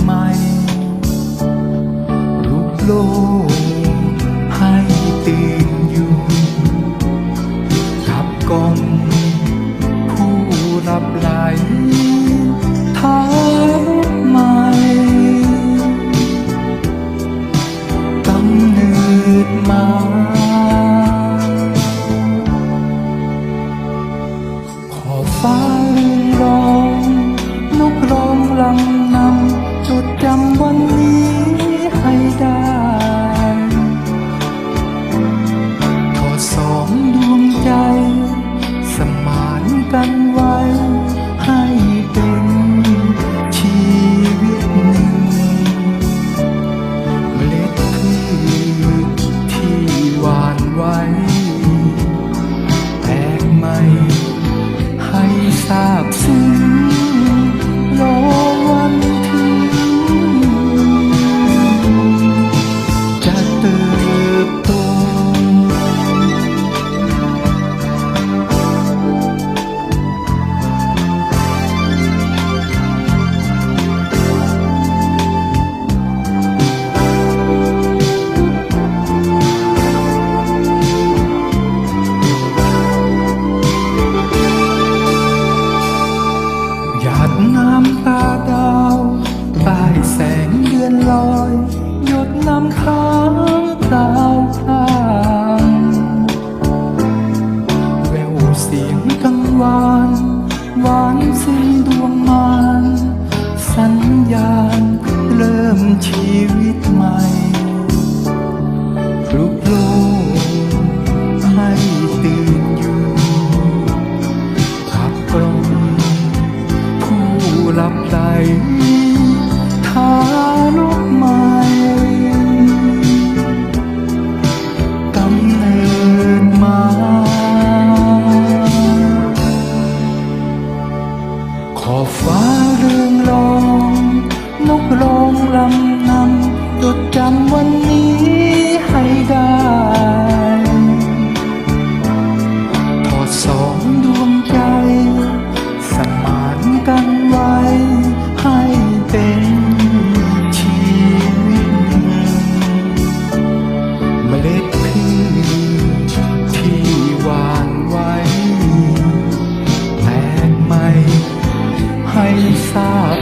ใหม่รูปโลกให้ตื่นอยู่ขับกองผู้รับไหลท้าใหม่กำเนิดมาขอฟ้า กันไว้ให้เป็นชีวิตหนึ่งเมล็ดพืชที่หวานไว้ แตกใหม่ให้ทราบซึ้ง nhạt nam ta đau tài sáng điên lôi nhột năm tháng ta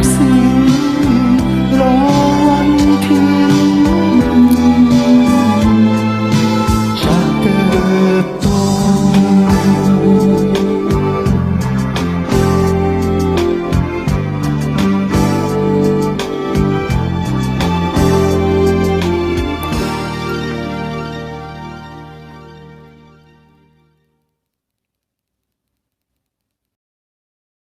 steps